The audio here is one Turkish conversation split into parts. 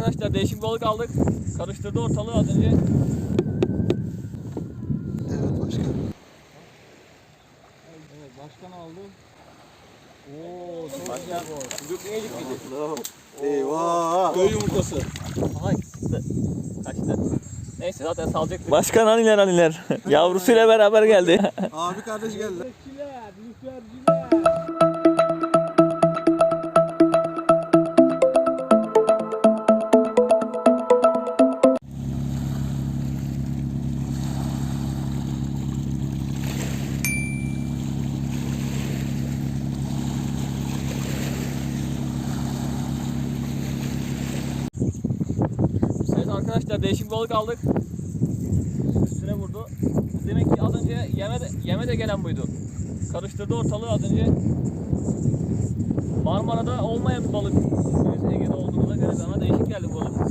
arkadaşlar değişik bir balık aldık. Karıştırdı ortalığı az önce. Evet başkan. Evet başkan aldı. Oo çok Bak ya. Dökmeyecek miydi? Eyvah. Köy yumurtası. Aha çıktı. Kaçtı. Neyse zaten salacaktık. Başkan aniler aniler. Yavrusuyla beraber geldi. Abi kardeş geldi. Lüferciler, lüferciler. Değişik balık aldık. Üstüne vurdu. Demek ki az önce yeme de, yeme de gelen buydu. Karıştırdı ortalığı az önce. Marmara'da olmayan bir balık. Ege'de olduğumuza göre bana değişik geldi bu balık.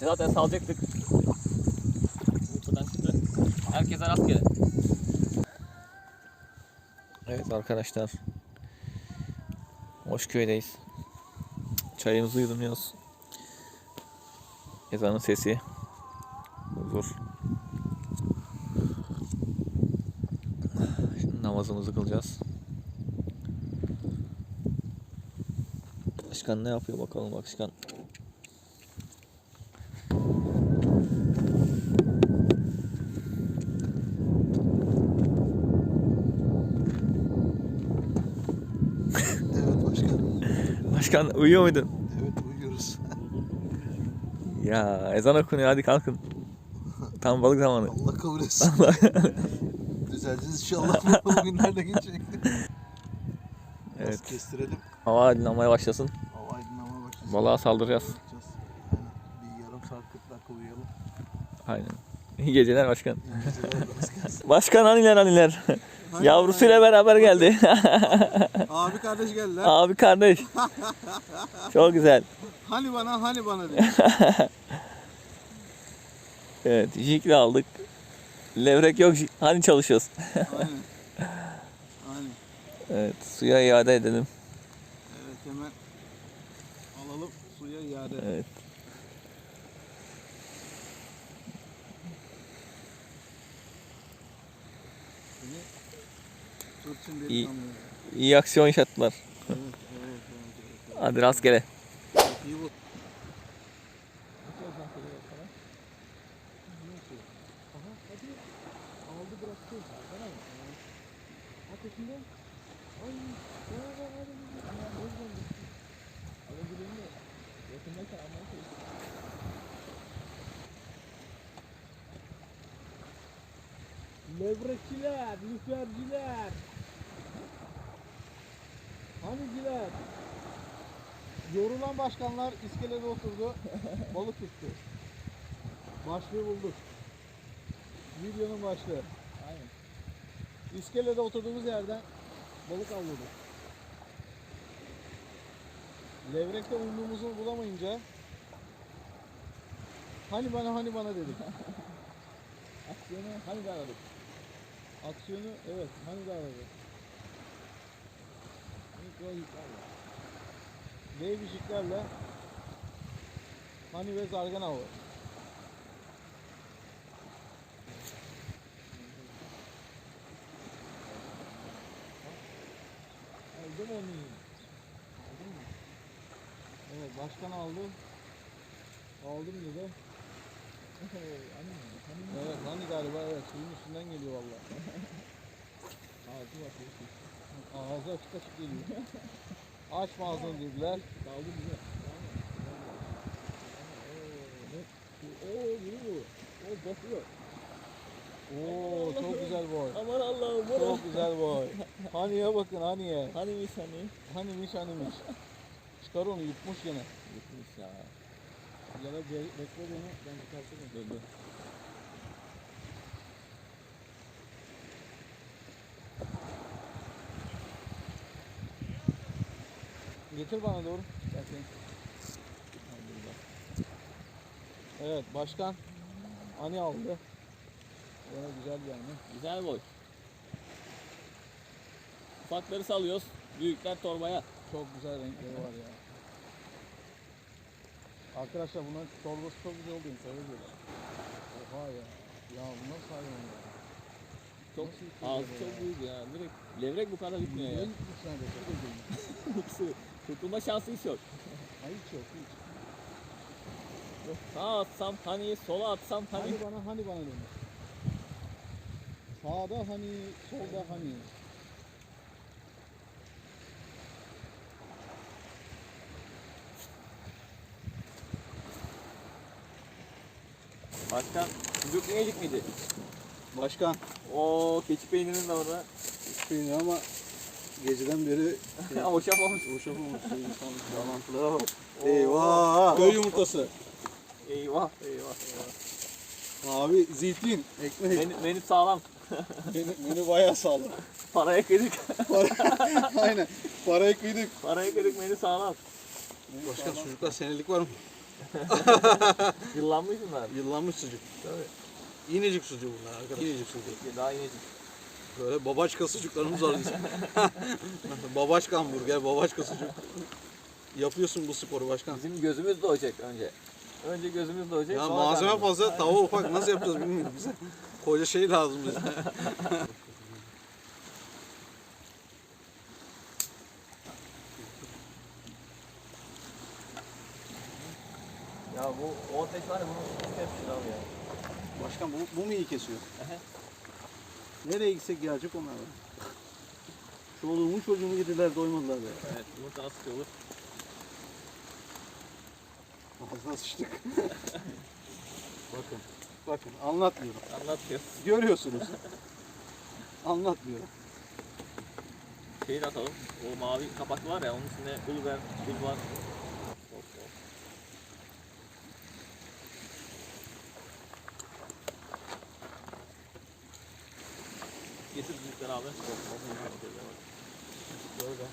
Neyse zaten salacaktık. Buradan çıktı. Herkese rastgele. Evet arkadaşlar. Hoşköy'deyiz. Çayımızı yudumluyoruz. Ezanın sesi. Huzur. Şimdi namazımızı kılacağız. Başkan ne yapıyor bakalım başkan. Başkan uyuyor muydun? Evet uyuyoruz. Ya ezan okunuyor hadi kalkın. Tam balık zamanı. Allah kabul etsin. Düzeleceğiz inşallah. Bu günlerde geçecek. Evet. Evet. Kestirelim. Hava aydınlanmaya başlasın. Hava aydınlamaya başlasın. Balığa saldıracağız. Bir yarım saat 40 dakika uyuyalım. Aynen. İyi geceler başkan. İyi geceler başkan. Başkan aniler aniler. Yavrusuyla beraber geldi. Abi kardeş geldiler. Abi kardeş. Çok güzel. Hani bana hani bana diyor. Evet, jikle aldık. Levrek yok. Hani çalışıyoruz. Aynen. Aynen. Evet, suya iade edelim. Evet hemen alalım suya iade. Evet. İyi. İyi aksiyon yaşattılar. Evet, evet, evet, evet. Hadi rastgele. İyi bu. Levrekçiler, lüferciler. Haniciler. Yorulan başkanlar iskelede oturdu. Balık tuttu. Başlığı bulduk. Videonun başlığı. Aynen. İskelede oturduğumuz yerden balık avladık. Levrekte umduğumuzu bulamayınca hani bana hani bana dedik. Aksiyonu hani de aradık. Aksiyonu evet de aradık. Mikroyiklerle. Dev ışıklarla hani ve zargan avı. Aldım onu. Aldın mı? Evet başkan aldı. Aldım dedi. hani mi? Hani mi? Evet hani galiba evet suyun üstünden geliyor valla. Ağzı bak. Ağzı açık açık geliyor. Açma ağzını dediler. Daldı bize. Oo, bu. O basıyor. Oo çok güzel boy. Aman Allah'ım bu Çok güzel boy. Haniye bakın haniye. Hanimiş hani. Hanimiş hanimiş. Çıkar onu yutmuş gene. Gitmiş ya. Ya da be- bekle beni ben çıkartırım. Dur dur. Getir bana doğru. Evet başkan. Hani aldı. Yine güzel bir hani. Güzel boy. Ufakları salıyoruz. Büyükler torbaya. Çok güzel renkleri var ya. Arkadaşlar bunların torbası çok güzel olduğunu söylüyorlar. Oha ya. Ya bu nasıl hayvan ya? Çok yıkıyor ağzı böyle çok büyük ya. Direkt levrek bu kadar bitmiyor ya. Niye gitmiş neredeyse? İkisi. Kurtulma şansı hiç yok. Hayır hiç yok hiç. Sağa atsam hani, sola atsam hani. Hani bana hani bana demiş. Sağda hani, solda hani. Başkan, sucuk yiyecek miydi? Başkan. Oo, keçi peynirinin de orada. Bilmiyorum ama geceden beri Hoşaf olmuş. boşalmamış. Bağlantılara bak. Eyvah. Köy yumurtası. Eyvah, eyvah, eyvah. Abi zeytin, ekmek. Menü, menü sağlam. Menü, menü bayağı sağlam. Paraya kırık. Aynen. Parayı kıydık. Paraya kırık menü sağlam. Başkan sucuklar senelik var mı? Yıllanmış bunlar. Yıllanmış sucuk. Tabii. İnecik sucuk bunlar arkadaşlar. İnecik sucuk. Daha yiyecek. Böyle babaçka sucuklarımız var bizim. babaçka hamburger, babaçka sucuk. Yapıyorsun bu sporu başkan. Bizim gözümüz doğacak önce. Önce gözümüz doğacak. Ya sonra malzeme karnımız. fazla, tava ufak. Nasıl yapacağız bilmiyorum bize. Koca şey lazım bize. Ya bu 15 var ya bunun hepsi abi ya. Başkan bu, bu mu iyi kesiyor? Nereye gitsek gelecek onlar be. Çoluğumu çocuğumu yediler doymadılar be. Evet yumurta nasıl sıkılır? Ağzına sıçtık. bakın. Bakın anlatmıyorum. Anlatıyor. Görüyorsunuz. anlatmıyorum. Şeyi de atalım. O mavi kapaklı var ya onun içinde pul biber, Büyükler abi. Böyle.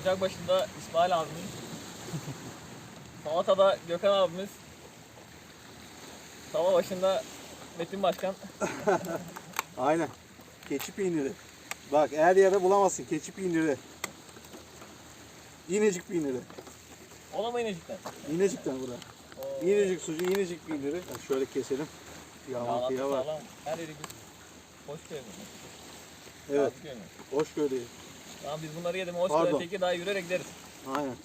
Ocak başında İsmail abimiz. Salatada Gökhan abimiz. Tava başında Metin Başkan. Aynen. Keçi peyniri. Bak her yerde bulamazsın keçi peyniri. İnecik peyniri. O da mı inecikten? İnecikten burada. İnecik sucuğu, İnecik peyniri. Bak şöyle keselim. Yağlantı bak. sağlam. Her yeri güzel. Hoş geldin. Evet, Hoş geldin. hoş gördük. Tamam biz bunları yedim. Hoş Pardon. geldin. daha yürüyerek gideriz. Aynen.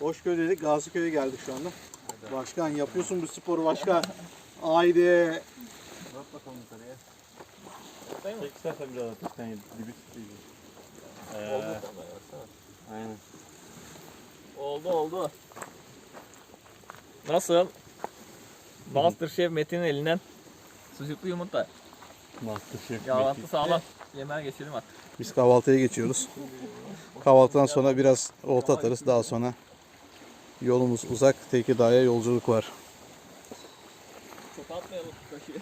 Hoşköy dedik, Gaziköy'e geldik şu anda. Başkan yapıyorsun bu sporu başkan. Haydi. Bak bakalım yukarıya. Değil mi? Çek istersen biraz ateşten dibi tutuyor. Oldu. Aynen. Oldu oldu. Nasıl? Masterchef Metin'in elinden sucuklu yumurta. Masterchef Yağlantı sağlam. Yemeğe geçelim artık. Biz kahvaltıya geçiyoruz. Kahvaltıdan sonra biraz olta atarız. Daha sonra yolumuz uzak. Tekirdağ'a yolculuk var. Çok atmayalım şu kaşığı.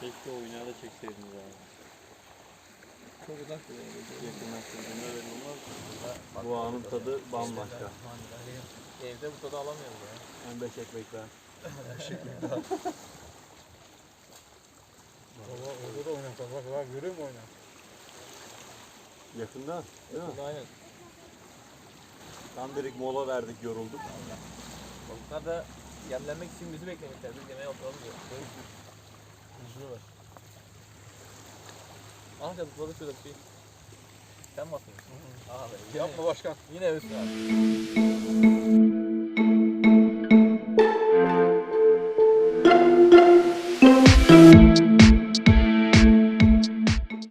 Keşke o oynağı da çekseydiniz abi. Çok uzak duruyor. Yakınlaştırdığında öyle olmaz. Bu anın tadı bambaşka. Evde bu tadı alamıyoruz ya. Hem beş ekmekler. Baba orada da oynasak. Bak bak görüyor musun oynar? Yakında değil mi? Aynen. Tam dedik mola verdik yorulduk. Balıklar da yemlenmek için bizi beklemişler. Biz yemeğe oturalım diyor. Üzülüyorlar. Aha zıpladı şurada bir şey. Sen mi atıyorsun? Abi yine, Yapma başkan. yine Hüsnü abi.